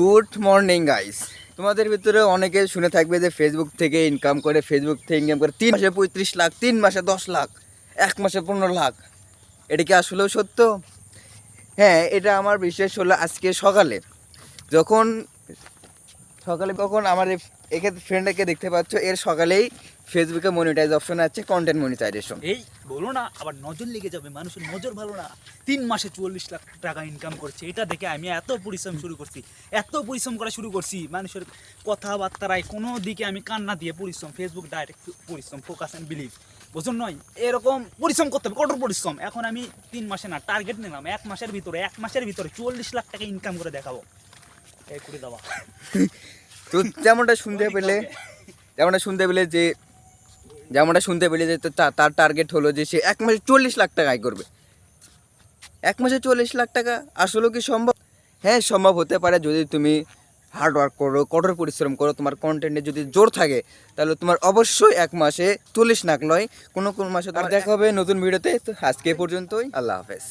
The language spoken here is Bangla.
গুড মর্নিং গাইস তোমাদের ভিতরে অনেকে শুনে থাকবে যে ফেসবুক থেকে ইনকাম করে ফেসবুক থেকে ইনকাম করে, তিন মাসে পঁয়ত্রিশ লাখ, তিন মাসে দশ লাখ, এক মাসে পনেরো লাখ। এটা কি আসলেও সত্য? হ্যাঁ এটা আমার বিশ্বাস হলো আজকে সকালে, যখন সকালে কখন আমার একে ফ্রেন্ডকে দেখতে পাচ্ছ এর সকালেই ফেসবুকে মনিটাইজ অপশন আছে কন্টেন্ট মনিটাইজেশন এই বলো না আবার নজর লেগে যাবে মানুষের নজর ভালো না। তিন মাসে চুয়াল্লিশ লাখ টাকা ইনকাম করছে এটা দেখে আমি এত পরিশ্রম শুরু করছি এত পরিশ্রম করা শুরু করছি মানুষের কথাবার্তারায় কোনো দিকে আমি কান্না দিয়ে পরিশ্রম ফেসবুক ডাইরেক্ট পরিশ্রম ফোকাস অ্যান্ড বিলিভ বুঝুন নয় এরকম পরিশ্রম করতে হবে কঠোর পরিশ্রম। এখন আমি তিন মাসে না টার্গেট নিলাম এক মাসের ভিতরে এক মাসের ভিতরে চুয়াল্লিশ লাখ টাকা ইনকাম করে দেখাবো। এই করে দেওয়া। তো যেমনটা শুনতে পেলে যেমনটা শুনতে পেলে যে যেমনটা শুনতে পেলে যে তার টার্গেট হলো যে সে এক মাসে চল্লিশ লাখ টাকা আয় করবে। এক মাসে চল্লিশ লাখ টাকা আসলেও কি সম্ভব? হ্যাঁ সম্ভব হতে পারে যদি তুমি হার্ড ওয়ার্ক করো কঠোর পরিশ্রম করো তোমার কন্টেন্টে যদি জোর থাকে তাহলে তোমার অবশ্যই এক মাসে চল্লিশ লাখ নয় কোনো কোনো মাসে তোমার দেখা হবে নতুন ভিডিওতে তো। আজকে পর্যন্তই আল্লাহ হাফেজ।